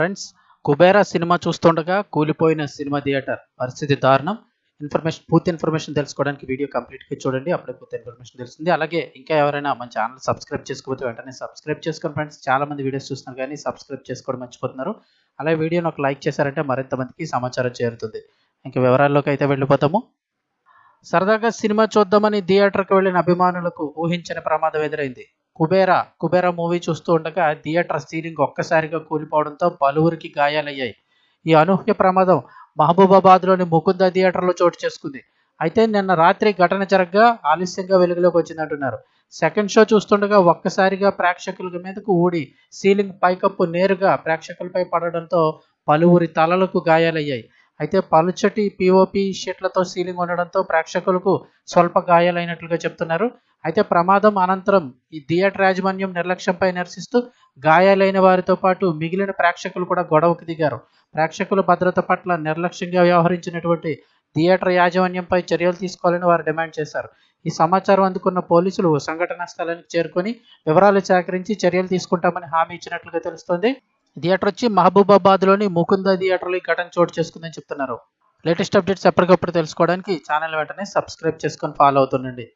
Friends Kubera cinema చూస్తుండగా కూలిపోయిన cinema theatre పరిస్థితి దారుణం. ఇన్ఫర్మేషన్ పూర్తి ఇన్ఫర్మేషన్ తెలుసుకోవడానికి వీడియో కంప్లీట్గా చూడండి అప్పుడే పూర్తి ఇన్ఫర్మేషన్ తెలుస్తుంది. అలాగే ఇంకా ఎవరైనా మన ఛానల్ సబ్స్క్రైబ్ చేసుకోకపోతే వెంటనే సబ్స్క్రైబ్ చేసుకోండి ఫ్రెండ్స్ చాలా మంది వీడియోస్ చూస్తున్నారు కానీ సబ్స్క్రైబ్ చేసుకోవడం మర్చిపోతున్నారు. అలాగే వీడియోని ఒక లైక్ చేశారంటే మరింత మందికి సమాచారం చేరుతుంది. ఇంకా వివరాల్లోకి అయితే వెళ్ళిపోతాము. సరదాగా సినిమా చూద్దామని థియేటర్కి వెళ్ళిన అభిమానులకు ఊహించని ప్రమాదం ఎదురైంది. కుబేరా కుబేరా మూవీ చూస్తూ ఉండగా థియేటర్ సీలింగ్ ఒక్కసారిగా కూలిపోవడంతో పలువురికి గాయాలయ్యాయి. ఈ అనూహ్య ప్రమాదం మహబూబాబాద్లోని ముకుంద థియేటర్లో చోటు చేసుకుంది. అయితే నిన్న రాత్రి ఘటన జరగ్గా ఆలస్యంగా వెలుగులోకి వచ్చిందంటున్నారు. సెకండ్ షో చూస్తుండగా ఒక్కసారిగా ప్రేక్షకుల మీదకు ఊడి సీలింగ్ పైకప్పు నేరుగా ప్రేక్షకులపై పడడంతో పలువురి తలలకు గాయాలయ్యాయి. అయితే పలుచటి పిఓపి షీట్లతో సీలింగ్ ఉండడంతో ప్రేక్షకులకు స్వల్ప గాయాలైనట్లుగా చెప్తున్నారు. అయితే ప్రమాదం అనంతరం ఈ థియేటర్ యాజమాన్యం నిర్లక్ష్యంపై నిరసిస్తూ గాయాలైన వారితో పాటు మిగిలిన ప్రేక్షకులు కూడా గొడవకు దిగారు. ప్రేక్షకుల భద్రత పట్ల నిర్లక్ష్యంగా వ్యవహరించినటువంటి థియేటర్ యాజమాన్యంపై చర్యలు తీసుకోవాలని వారు డిమాండ్ చేశారు. ఈ సమాచారం అందుకున్న పోలీసులు సంఘటనా స్థలానికి చేరుకొని వివరాలు సేకరించి చర్యలు తీసుకుంటామని హామీ ఇచ్చినట్లుగా తెలుస్తోంది. థియేటర్ వచ్చి మహబూబాబాద్లోని ముకుంద థియేటర్లో ఈ ఘటన చోటు చేసుకుందని చెప్తున్నారు. లేటెస్ట్ అప్డేట్స్ ఎప్పటికప్పుడు తెలుసుకోవడానికి ఛానల్ వెంటనే సబ్స్క్రైబ్ చేసుకొని ఫాలో అవుతుండండి.